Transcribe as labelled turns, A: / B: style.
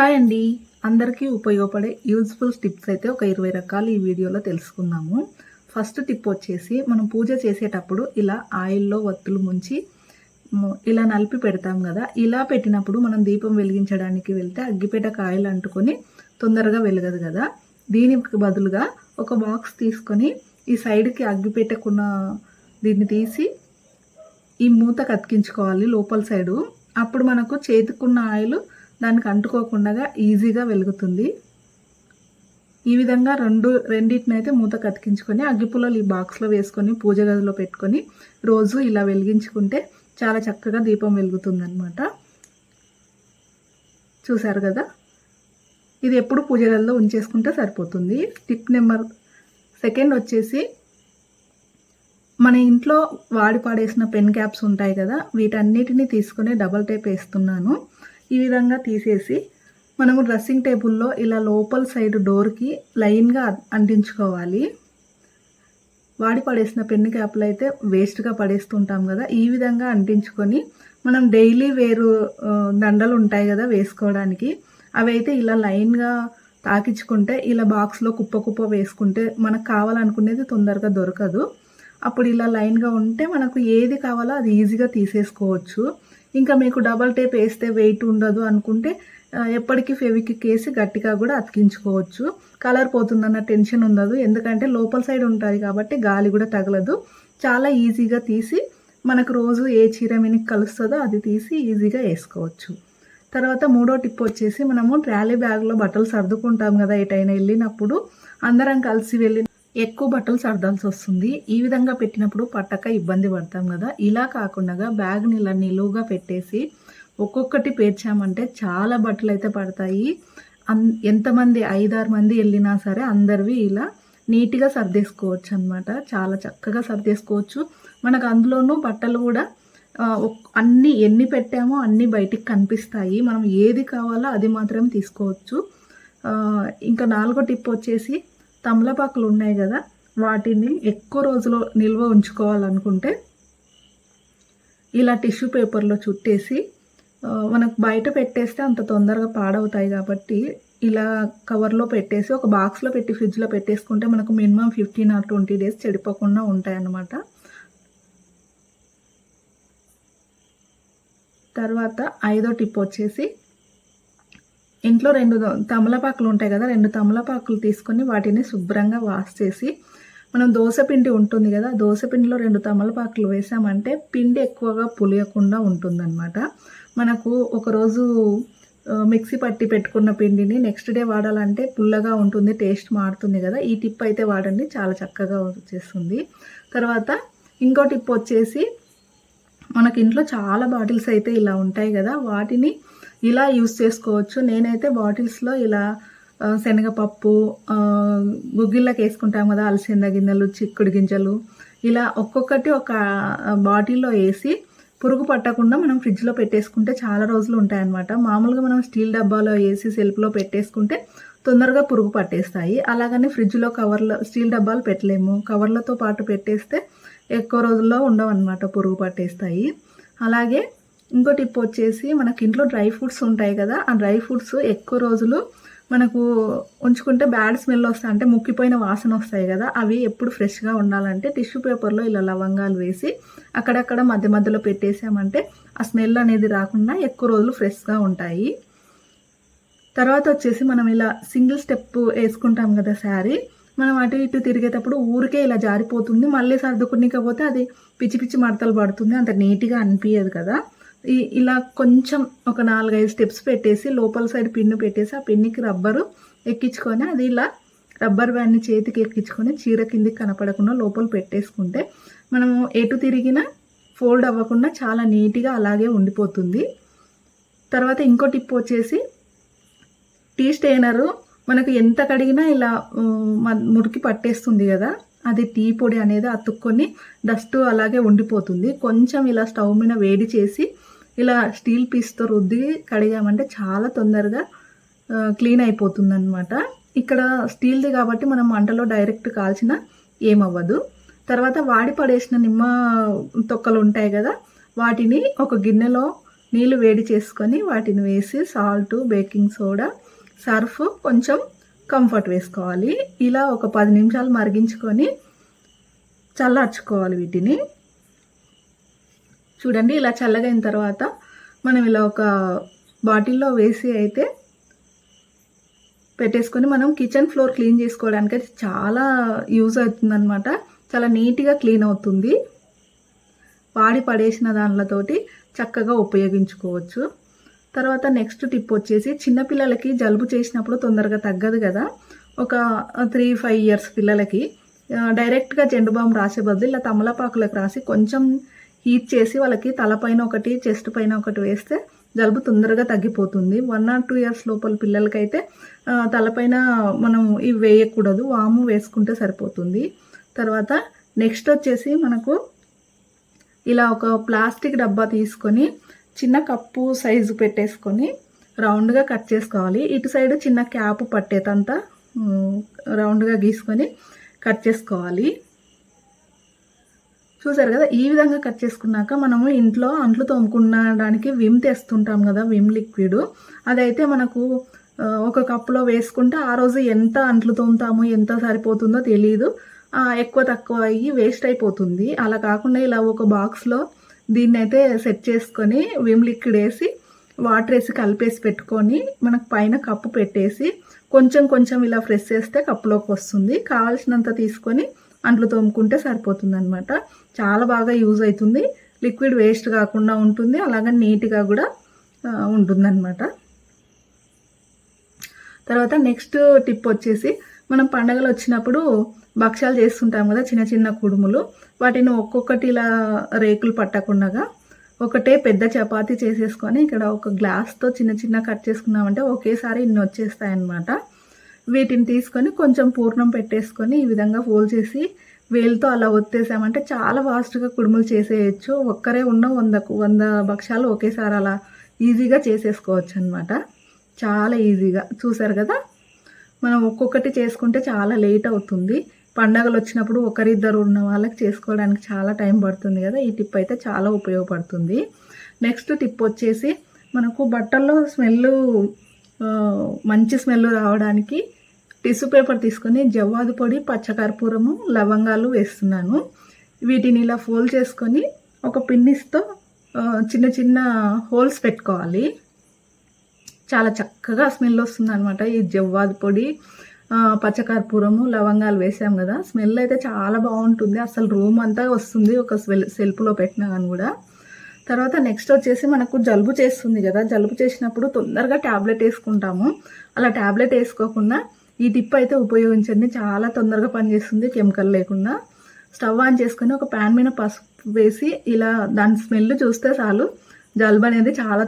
A: Hi అండి. అందరికీ ఉపయోగపడే యూజ్ఫుల్ టిప్స్ అయితే ఒక ఇరవై రకాలు ఈ వీడియోలో తెలుసుకుందాము. ఫస్ట్ టిప్ వచ్చేసి మనం పూజ చేసేటప్పుడు ఇలా ఆయిల్లో వత్తులు ముంచి ఇలా నలిపి పెడతాం కదా. ఇలా పెట్టినప్పుడు మనం దీపం వెలిగించడానికి వెళ్తే అగ్గిపేటకు ఆయిల్ అంటుకొని తొందరగా వెలగదు కదా. దీనికి బదులుగా ఒక బాక్స్ తీసుకొని ఈ సైడ్కి అగ్గిపెట్టకున్న దీన్ని తీసి ఈ మూత కతికించుకోవాలి లోపల సైడు. అప్పుడు మనకు చేతికున్న ఆయిల్ దానికి అంటుకోకుండా ఈజీగా వెలుగుతుంది. ఈ విధంగా రెండు రెండింటిని అయితే మూత కతికించుకొని అగ్గిపుల్లలు ఈ బాక్స్లో వేసుకొని పూజ గదిలో పెట్టుకొని రోజు ఇలా వెలిగించుకుంటే చాలా చక్కగా దీపం వెలుగుతుంది అనమాట చూసారు కదా? ఇది ఎప్పుడు పూజ గదిలో ఉంచేసుకుంటే సరిపోతుంది. టిప్ నెంబర్ సెకండ్ వచ్చేసి మన ఇంట్లో వాడి పాడేసిన పెన్ క్యాప్స్ ఉంటాయి కదా వీటన్నిటిని తీసుకొని డబల్ టేప్ వేస్తున్నాను. ఈ విధంగా తీసేసి మనము డ్రెస్సింగ్ టేబుల్లో ఇలా లోపల సైడ్ డోర్కి లైన్గా అంటించుకోవాలి. వాడి పడేసిన పెన్ను క్యాప్లు అయితే వేస్ట్గా పడేస్తుంటాం కదా ఈ విధంగా అంటించుకొని మనం డైలీ వేరు దండలు ఉంటాయి కదా వేసుకోవడానికి అవి అయితే ఇలా లైన్గా తాకించుకుంటే ఇలా బాక్స్లో కుప్ప కుప్ప వేసుకుంటే మనకు కావాలనుకునేది తొందరగా దొరకదు. అప్పుడు ఇలా లైన్గా ఉంటే మనకు ఏది కావాలో అది ఈజీగా తీసేసుకోవచ్చు. ఇంకా మీకు డబల్ టేప్ వేస్తే వెయిట్ ఉండదు అనుకుంటే ఎప్పటికీ ఫెవిక్విక్ వేసి గట్టిగా కూడా అతికించుకోవచ్చు. కలర్ పోతుందన్న టెన్షన్ ఉండదు. ఎందుకంటే లోపల సైడ్ ఉంటుంది కాబట్టి గాలి కూడా తగలదు. చాలా ఈజీగా తీసి మనకు రోజు ఏ చీర మినికి కలుస్తుందో అది తీసి ఈజీగా వేసుకోవచ్చు. తర్వాత మూడో టిప్ వచ్చేసి మనము ట్రాలీ బ్యాగ్లో బట్టలు సర్దుకుంటాం కదా ఎటైనా వెళ్ళినప్పుడు అందరం కలిసి వెళ్ళి ఎక్కువ బట్టలు సర్దాల్సి వస్తుంది. ఈ విధంగా పెట్టినప్పుడు పట్టక ఇబ్బంది పడతాం కదా. ఇలా కాకుండా బ్యాగ్ని ఇలా నిలువుగా పెట్టేసి ఒక్కొక్కటి పేర్చామంటే చాలా బట్టలు అయితే పడతాయి. అన్ ఎంతమంది ఐదారు మంది వెళ్ళినా సరే అందరివి ఇలా నీట్గా సర్దేసుకోవచ్చు అనమాట చాలా చక్కగా సర్దేసుకోవచ్చు. మనకు అందులోనూ బట్టలు కూడా అన్నీ అన్ని ఎన్ని పెట్టామో అన్ని బయటికి కనిపిస్తాయి. మనం ఏది కావాలో అది మాత్రం తీసుకోవచ్చు. ఇంకా నాలుగో టిప్ వచ్చేసి తమలపాకులు ఉన్నాయి కదా వాటిని ఎక్కువ రోజులు నిల్వ ఉంచుకోవాలనుకుంటే ఇలా టిష్యూ పేపర్లో చుట్టేసి మనకు బయట పెట్టేస్తే అంత తొందరగా పాడవుతాయి కాబట్టి ఇలా కవర్లో పెట్టేసి ఒక బాక్స్లో పెట్టి ఫ్రిడ్జ్లో పెట్టేసుకుంటే మనకు minimum fifteen or twenty days చెడిపోకుండా ఉంటాయన్నమాట. తర్వాత ఐదో టిప్ వచ్చేసి ఇంట్లో రెండు తమలపాకులు ఉంటాయి కదా రెండు తమలపాకులు తీసుకొని వాటిని శుభ్రంగా వాష్ చేసి మనం దోశపిండి ఉంటుంది కదా దోశపిండిలో రెండు తమలపాకులు వేసామంటే పిండి ఎక్కువగా పులియకుండా ఉంటుందన్నమాట. మనకు ఒకరోజు మిక్సీ పట్టి పెట్టుకున్న పిండిని నెక్స్ట్ డే వాడాలంటే పుల్లగా ఉంటుంది టేస్ట్ మారుతుంది కదా ఈ టిప్ అయితే వాడండి చాలా చక్కగా వచ్చేస్తుంది. తర్వాత ఇంకో టిప్ వచ్చేసి మనకి ఇంట్లో చాలా బాటిల్స్ అయితే ఇలా ఉంటాయి కదా వాటిని ఇలా యూస్ చేసుకోవచ్చు. నేనైతే బాటిల్స్లో ఇలా శనగపప్పు గుగ్గిళ్ళకి వేసుకుంటాం కదా అలసింద గిన్నెలు చిక్కుడు గింజలు. ఇలా ఒక్కొక్కటి ఒక బాటిల్లో వేసి పురుగు పట్టకుండా మనం ఫ్రిడ్జ్లో పెట్టేసుకుంటే చాలా రోజులు ఉంటాయన్నమాట. మామూలుగా మనం స్టీల్ డబ్బాలో వేసి సెల్ఫ్లో పెట్టేసుకుంటే తొందరగా పురుగు పట్టేస్తాయి. అలాగని ఫ్రిడ్జ్లో కవర్లో స్టీల్ డబ్బాలు పెట్టలేము. కవర్లతో పాటు పెట్టేస్తే ఎక్కువ రోజుల్లో ఉండవు అనమాట పురుగు పట్టేస్తాయి. అలాగే ఇంకో టిప్ వచ్చేసి మనకి ఇంట్లో డ్రై ఫ్రూట్స్ ఉంటాయి కదా ఆ డ్రై ఫ్రూట్స్ ఎక్కువ రోజులు మనకు ఉంచుకుంటే బ్యాడ్ స్మెల్ వస్తాయి. అంటే ముక్కిపోయిన వాసన వస్తాయి కదా అవి ఎప్పుడు ఫ్రెష్గా ఉండాలంటే టిష్యూ పేపర్లో ఇలా లవంగాలు వేసి అక్కడక్కడ మధ్య మధ్యలో పెట్టేసామంటే ఆ స్మెల్ అనేది రాకుండా ఎక్కువ రోజులు ఫ్రెష్గా ఉంటాయి. తర్వాత వచ్చేసి మనం ఇలా సింగిల్ స్టెప్ వేసుకుంటాం కదా శారీ మనం అటు ఇటు తిరిగేటప్పుడు ఊరికే ఇలా జారిపోతుంది. మళ్ళీ సర్దుకునికపోతే అది పిచ్చి పిచ్చి మడతలు పడుతుంది అంత నీట్గా అనిపించదు కదా. ఇలా కొంచెం ఒక నాలుగైదు స్టెప్స్ పెట్టేసి లోపల సైడ్ పిన్ను పెట్టేసి ఆ పిన్నికి రబ్బరు ఎక్కించుకొని అది ఇలా రబ్బర్ బ్యాండ్ని చేతికి ఎక్కించుకొని చీర కిందికి కనపడకుండా లోపల పెట్టేసుకుంటే మనము ఎటు తిరిగినా ఫోల్డ్ అవ్వకుండా చాలా నీట్గా అలాగే ఉండిపోతుంది. తర్వాత ఇంకో టిప్ వచ్చేసి టీ స్టెయినరు మనకు ఎంత కడిగినా ఇలా మ- మురికి పట్టేస్తుంది కదా అది టీ పొడి అనేది అతుక్కొని డస్ట్ అలాగే ఉండిపోతుంది. కొంచెం ఇలా స్టవ్ మీద వేడి చేసి ఇలా స్టీల్ పీస్తో రుద్ది కడిగామంటే చాలా తొందరగా క్లీన్ అయిపోతుంది అనమాట ఇక్కడ స్టీల్ది కాబట్టి మనం మంటలో డైరెక్ట్ కాల్చిన ఏమవ్వదు. తర్వాత వాడి పడేసిన నిమ్మ తొక్కలు ఉంటాయి కదా వాటిని ఒక గిన్నెలో నీళ్ళు వేడి చేసుకొని వాటిని వేసి సాల్ట్ బేకింగ్ సోడా సర్ఫ్ కొంచెం కంఫర్ట్ వేసుకోవాలి. ఇలా ఒక పది నిమిషాలు మరిగించుకొని చల్లార్చుకోవాలి వీటిని. చూడండి ఇలా చల్లగైన తర్వాత మనం ఇలా ఒక బాటిల్లో వేసి అయితే పెట్టేసుకొని మనం కిచెన్ ఫ్లోర్ క్లీన్ చేసుకోవడానికి అయితే చాలా యూజ్ అవుతుందన్నమాట. చాలా నీట్గా క్లీన్ అవుతుంది. వాడి పడేసిన దానిలతోటి చక్కగా ఉపయోగించుకోవచ్చు. తర్వాత నెక్స్ట్ టిప్ వచ్చేసి చిన్నపిల్లలకి జలుబు చేసినప్పుడు తొందరగా తగ్గదు కదా. ఒక త్రీ ఫైవ్ ఇయర్స్ పిల్లలకి డైరెక్ట్గా జెండు బామ్ రాసే బదులు ఇలా తమలపాకులకు రాసి కొంచెం హీట్ చేసి వాళ్ళకి తలపైన ఒకటి చెస్ట్ పైన ఒకటి వేస్తే జలుబు తొందరగా తగ్గిపోతుంది. వన్ ఆర్ టూ ఇయర్స్ లోపల పిల్లలకైతే తలపైన మనం ఇవి వేయకూడదు. వాము వేసుకుంటే సరిపోతుంది. తర్వాత నెక్స్ట్ వచ్చేసి మనకు ఇలా ఒక ప్లాస్టిక్ డబ్బా తీసుకొని చిన్న కప్పు సైజు పెట్టేసుకొని రౌండ్గా కట్ చేసుకోవాలి. ఇటు సైడ్ చిన్న క్యాప్ పట్టేదంతా రౌండ్గా గీసుకొని కట్ చేసుకోవాలి. చూసారు కదా? ఈ విధంగా కట్ చేసుకున్నాక మనము ఇంట్లో అంట్లు తోముకునడానికి విమ్ తెస్తుంటాం కదా విమ్ లిక్విడ్. అదైతే మనకు ఒక కప్పులో వేసుకుంటే ఆ రోజు ఎంత అంట్లు తోముతాము ఎంత సరిపోతుందో తెలియదు ఎక్కువ తక్కువ అయ్యి వేస్ట్ అయిపోతుంది. అలా కాకుండా ఇలా ఒక బాక్స్లో దీన్ని అయితే సెట్ చేసుకొని విమ్ లిక్విడ్ వేసి వాటర్ వేసి కలిపేసి పెట్టుకొని మనకు పైన కప్పు పెట్టేసి కొంచెం కొంచెం ఇలా ఫ్రెష్ చేస్తే కప్పులోకి వస్తుంది. కావాల్సినంత తీసుకొని అంట్లు తోముకుంటే సరిపోతుంది అనమాట చాలా బాగా యూజ్ అవుతుంది. లిక్విడ్ వేస్ట్ కాకుండా ఉంటుంది. అలాగే నీట్గా కూడా ఉంటుందన్నమాట. తర్వాత నెక్స్ట్ టిప్ వచ్చేసి మనం పండగలు వచ్చినప్పుడు భక్ష్యాలు చేస్తుంటాం కదా చిన్న చిన్న కుడుములు. వాటిని ఒక్కొక్కటి ఇలా రేకులు పట్టకుండా ఒకటే పెద్ద చపాతీ చేసేసుకొని ఇక్కడ ఒక గ్లాస్తో చిన్న చిన్న కట్ చేసుకున్నామంటే ఒకేసారి ఇన్ని వచ్చేస్తాయన్నమాట. వీటిని తీసుకొని కొంచెం పూర్ణం పెట్టేసుకొని ఈ విధంగా ఫోల్డ్ చేసి వేలుతో అలా ఒత్తేసామంటే చాలా ఫాస్ట్గా కుడుములు చేసేయచ్చు. ఒక్కరే ఉన్న వందకు వంద భక్షాలు ఒకేసారి అలా ఈజీగా చేసేసుకోవచ్చు అనమాట చాలా ఈజీగా. చూసారు కదా? మనం ఒక్కొక్కటి చేసుకుంటే చాలా లేట్ అవుతుంది. పండగలు వచ్చినప్పుడు ఒకరిద్దరు ఉన్న వాళ్ళకి చేసుకోవడానికి చాలా టైం పడుతుంది కదా? ఈ టిప్ అయితే చాలా ఉపయోగపడుతుంది. నెక్స్ట్ టిప్ వచ్చేసి మనకు బట్టల్లో స్మెల్ మంచి స్మెల్ రావడానికి టిష్యూ పేపర్ తీసుకొని జవ్వాదు పొడి పచ్చకర్పూరము లవంగాలు వేస్తున్నాను. వీటిని ఇలా ఫోల్డ్ చేసుకొని ఒక పిన్నిస్తో చిన్న చిన్న హోల్స్ పెట్టుకోవాలి. చాలా చక్కగా స్మెల్ వస్తుంది అనమాట ఈ జవ్వాదు పొడి పచ్చకర్పూరము లవంగాలు వేసాం కదా. స్మెల్ అయితే చాలా బాగుంటుంది. అసలు రూమ్ అంతా వస్తుంది. ఒక స్వెల్ సెల్ఫ్లో పెట్టినా కానీ కూడా. తర్వాత నెక్స్ట్ వచ్చేసి మనకు జలుబు చేస్తుంది కదా. జలుబు చేసినప్పుడు తొందరగా ట్యాబ్లెట్ వేసుకుంటాము. అలా ట్యాబ్లెట్ వేసుకోకుండా ఈ టిప్ అయితే ఉపయోగించండి. చాలా తొందరగా పనిచేస్తుంది కెమికల్ లేకుండా. స్టవ్ ఆన్ చేసుకొని ఒక ప్యాన్ మీద పసుపు వేసి ఇలా దాని స్మెల్ చూస్తే చాలు. జలుబు అనేది చాలా